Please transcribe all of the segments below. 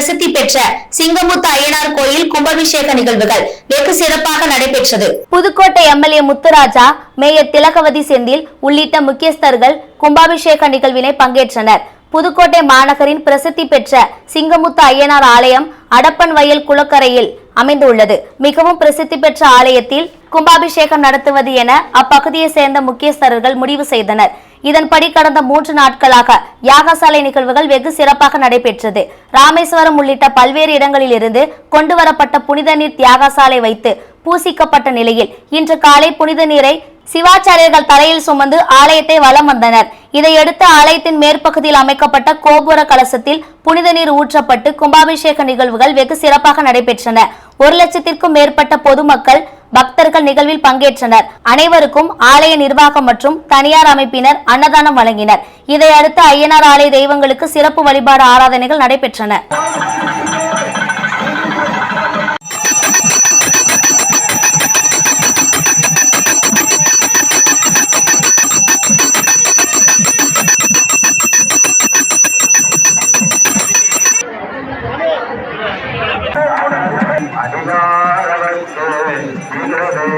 பிரசித்தி பெற்ற சிங்கமுத்து அய்யனார் கோயில் கும்பாபிஷேக நிகழ்வுகள் வெகு சிறப்பாக நடைபெற்றது. புதுக்கோட்டை எம்எல்ஏ முத்துராஜா மேயர் திலகவதி செந்தில் உள்ளிட்ட முக்கியஸ்தர்கள் கும்பாபிஷேக நிகழ்வினை பங்கேற்றனர். புதுக்கோட்டை மாநகரின் பிரசித்தி பெற்ற சிங்கமுத்து அய்யனார் ஆலயம் அடப்பன் வயல் குளக்கரையில் அமைந்துள்ளது. மிகவும் பிரசித்தி பெற்ற ஆலயத்தில் கும்பாபிஷேகம் நடத்துவது என அப்பகுதியை சேர்ந்த முக்கியஸ்தர்கள் முடிவு செய்தனர். இதன்படி கடந்த மூன்று நாட்களாக யாகசாலை நிகழ்வுகள் வெகு சிறப்பாக நடைபெற்றது. ராமேஸ்வரம் உள்ளிட்ட பல்வேறு இடங்களிலிருந்து கொண்டு வரப்பட்ட புனித நீர் தியாகசாலை வைத்து பூசிக்கப்பட்ட நிலையில் இன்று காலை புனித நீரை சிவாச்சாரியர்கள் தலையில் சுமந்து ஆலயத்தை வலம் வந்தனர். இதையடுத்து ஆலயத்தின் மேற்பகுதியில் அமைக்கப்பட்ட கோபுர கலசத்தில் புனித நீர் ஊற்றப்பட்டு கும்பாபிஷேக நிகழ்வுகள் வெகு சிறப்பாக நடைபெற்றன. ஒரு லட்சத்திற்கும் மேற்பட்ட பொதுமக்கள் பக்தர்கள் நிகழ்வில் பங்கேற்றனர். அனைவருக்கும் ஆலய நிர்வாகம் மற்றும் தனியார் அமைப்பினர் அன்னதானம் வழங்கினர். இதையடுத்து ஐயனார் ஆலய தெய்வங்களுக்கு சிறப்பு வழிபாடு ஆராதனைகள் நடைபெற்றன. அதிகாரவர்க்கு விரோதே.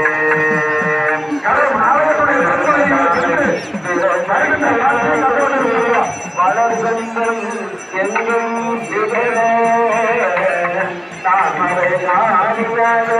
வளர்கங்கள் எங்கும் திகழே. தாமரை நாடியத